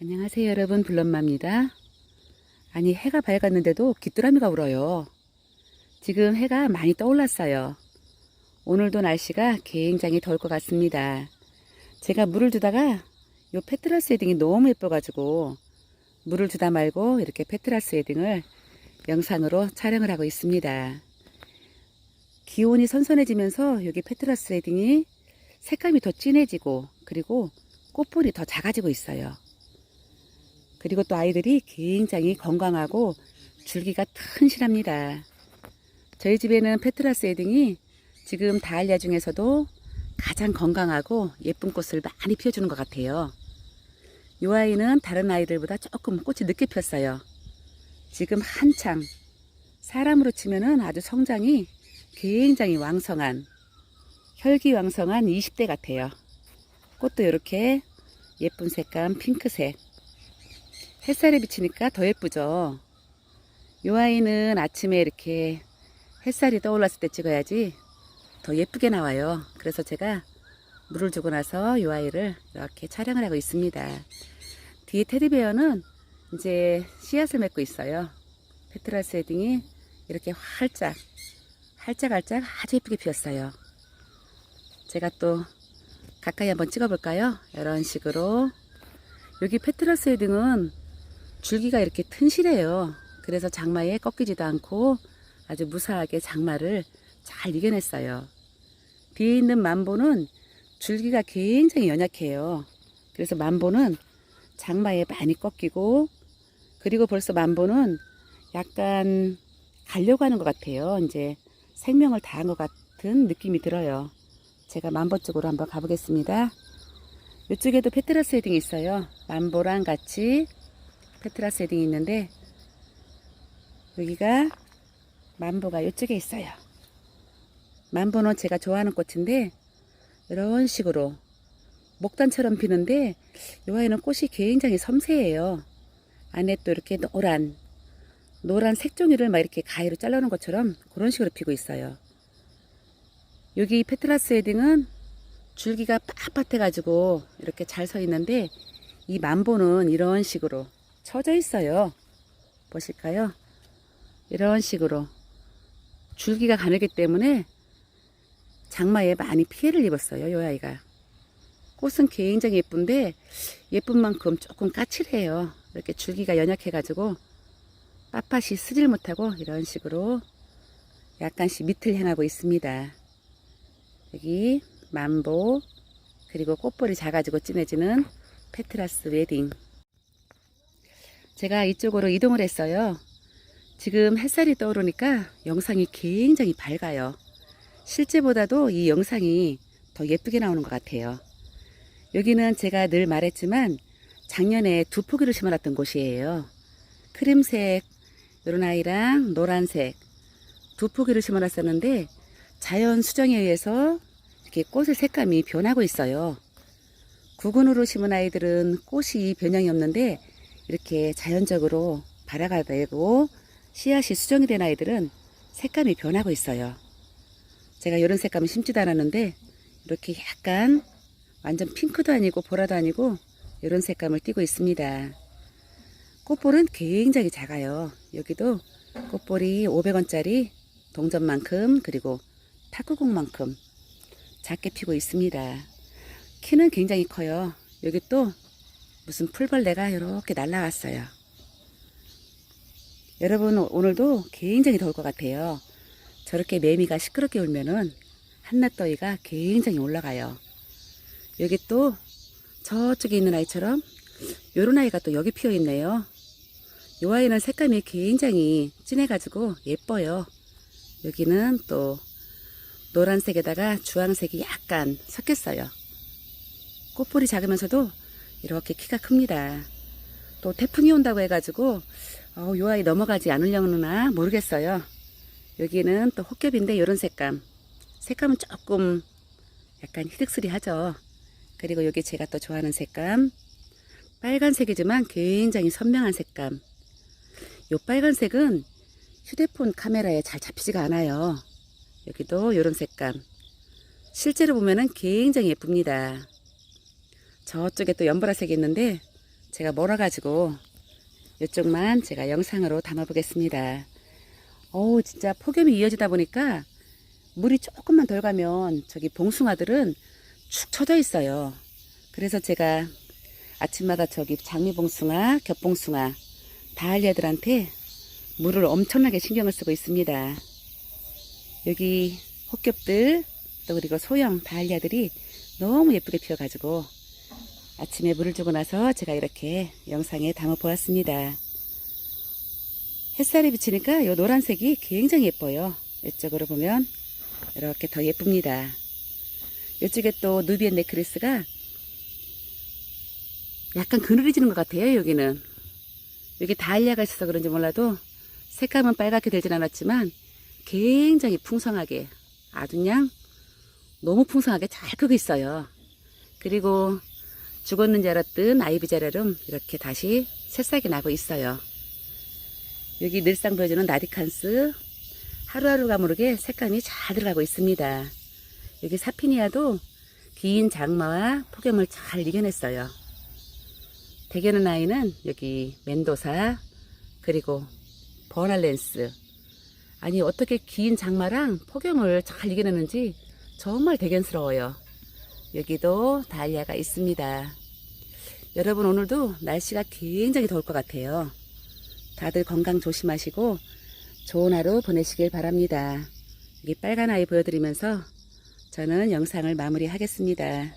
안녕하세요 여러분 블럼마입니다. 아니 해가 밝았는데도 귀뚜라미가 울어요. 지금 해가 많이 떠올랐어요. 오늘도 날씨가 굉장히 더울 것 같습니다. 제가 물을 주다가 요 페트라스 헤딩이 너무 예뻐 가지고 물을 주다 말고 이렇게 페트라스 헤딩을 영상으로 촬영을 하고 있습니다. 기온이 선선해지면서 여기 페트라스 헤딩이 색감이 더 진해지고 그리고 꽃볼이 더 작아지고 있어요. 그리고 또 아이들이 굉장히 건강하고 줄기가 튼실합니다. 저희 집에는 페트라스 헤딩이 지금 다알리아 중에서도 가장 건강하고 예쁜 꽃을 많이 피워주는 것 같아요. 이 아이는 다른 아이들보다 조금 꽃이 늦게 폈어요. 지금 한창 사람으로 치면은 아주 성장이 굉장히 왕성한 혈기왕성한 20대 같아요. 꽃도 이렇게 예쁜 색감 핑크색 햇살에 비치니까 더 예쁘죠. 이 아이는 아침에 이렇게 햇살이 떠올랐을 때 찍어야지 더 예쁘게 나와요. 그래서 제가 물을 주고 나서 이 아이를 이렇게 촬영을 하고 있습니다. 뒤에 테디베어는 이제 씨앗을 맺고 있어요. 페트라스 헤딩이 이렇게 활짝, 활짝활짝 아주 예쁘게 피었어요. 제가 또 가까이 한번 찍어볼까요? 이런 식으로. 여기 페트라스 헤딩은 줄기가 이렇게 튼실해요. 그래서 장마에 꺾이지도 않고 아주 무사하게 장마를 잘 이겨냈어요. 뒤에 있는 만보는 줄기가 굉장히 연약해요. 그래서 만보는 장마에 많이 꺾이고 그리고 벌써 만보는 약간 가려고 하는 것 같아요. 이제 생명을 다한 것 같은 느낌이 들어요. 제가 만보 쪽으로 한번 가보겠습니다. 이쪽에도 페트라스 헤딩이 있어요. 만보랑 같이 페트라스 헤딩이 있는데 여기가 만보가 이쪽에 있어요. 만보는 제가 좋아하는 꽃인데 이런 식으로 목단처럼 피는데 이 아이는 꽃이 굉장히 섬세해요. 안에 또 이렇게 노란 노란 색종이를 막 이렇게 가위로 잘라놓은 것처럼 그런 식으로 피고 있어요. 여기 페트라스 헤딩은 줄기가 빳빳해가지고 이렇게 잘 서 있는데 이 만보는 이런 식으로 처져 있어요. 보실까요? 이런 식으로 줄기가 가늘기 때문에 장마에 많이 피해를 입었어요. 요 아이가. 꽃은 굉장히 예쁜데 예쁜 만큼 조금 까칠해요. 이렇게 줄기가 연약해가지고 빳빳이 쓰질 못하고 이런 식으로 약간씩 밑을 향하고 있습니다. 여기 만보 그리고 꽃볼이 작아지고 진해지는 페트라스 웨딩 제가 이쪽으로 이동을 했어요. 지금 햇살이 떠오르니까 영상이 굉장히 밝아요. 실제보다도 이 영상이 더 예쁘게 나오는 것 같아요. 여기는 제가 늘 말했지만 작년에 두 포기를 심어놨던 곳이에요. 크림색 이런 아이랑 노란색 두 포기를 심어놨었는데 자연 수정에 의해서 이렇게 꽃의 색감이 변하고 있어요. 구근으로 심은 아이들은 꽃이 변형이 없는데 이렇게 자연적으로 발아가 되고 씨앗이 수정이 된 아이들은 색감이 변하고 있어요. 제가 이런 색감을 심지도 않았는데 이렇게 약간 완전 핑크도 아니고 보라도 아니고 이런 색감을 띠고 있습니다. 꽃볼은 굉장히 작아요. 여기도 꽃볼이 500원짜리 동전만큼 그리고 탁구공만큼 작게 피고 있습니다. 키는 굉장히 커요. 여기 또 무슨 풀벌레가 이렇게 날라왔어요. 여러분 오늘도 굉장히 더울 것 같아요. 저렇게 매미가 시끄럽게 울면은 한낮더위가 굉장히 올라가요. 여기 또 저쪽에 있는 아이처럼 요런 아이가 또 여기 피어 있네요. 요 아이는 색감이 굉장히 진해가지고 예뻐요. 여기는 또 노란색에다가 주황색이 약간 섞였어요. 꽃볼이 작으면서도 이렇게 키가 큽니다. 또 태풍이 온다고 해가지고 어, 요 아이 넘어가지 않으려나 모르겠어요. 여기는 또 혹겹인데 이런 색감. 색감은 조금 약간 희득스리하죠. 그리고 여기 제가 또 좋아하는 색감. 빨간색이지만 굉장히 선명한 색감. 요 빨간색은 휴대폰 카메라에 잘 잡히지가 않아요. 여기도 이런 색감. 실제로 보면은 굉장히 예쁩니다. 저쪽에 또 연보라색이 있는데 제가 멀어가지고 이쪽만 제가 영상으로 담아보겠습니다. 어우, 진짜 폭염이 이어지다 보니까 물이 조금만 덜 가면 저기 봉숭아들은 축 처져 있어요. 그래서 제가 아침마다 저기 장미봉숭아, 겹봉숭아, 다알리아들한테 물을 엄청나게 신경을 쓰고 있습니다. 여기 혹겹들, 또 그리고 소형 다알리아들이 너무 예쁘게 피어가지고 아침에 물을 주고 나서 제가 이렇게 영상에 담아 보았습니다. 햇살이 비치니까 이 노란색이 굉장히 예뻐요. 이쪽으로 보면 이렇게 더 예쁩니다. 이쪽에 또 누비엔 네크리스가 약간 그늘이 지는 것 같아요, 여기는. 여기 다알리아가 있어서 그런지 몰라도 색감은 빨갛게 되진 않았지만 굉장히 풍성하게 아주 그냥 너무 풍성하게 잘 크고 있어요. 그리고 죽었는 줄 알았던 아이비제라름 이렇게 다시 새싹이 나고 있어요. 여기 늘상 보여주는 나디칸스 하루하루가 모르게 색감이 잘 들어가고 있습니다. 여기 사피니아도 긴 장마와 폭염을 잘 이겨냈어요. 대개는 아이는 여기 멘도사 그리고 버날렌스 아니 어떻게 긴 장마랑 폭염을 잘 이겨내는지 정말 대견스러워요. 여기도 달리아가 있습니다. 여러분 오늘도 날씨가 굉장히 더울 것 같아요. 다들 건강 조심하시고 좋은 하루 보내시길 바랍니다. 여기 빨간 아이 보여드리면서 저는 영상을 마무리하겠습니다.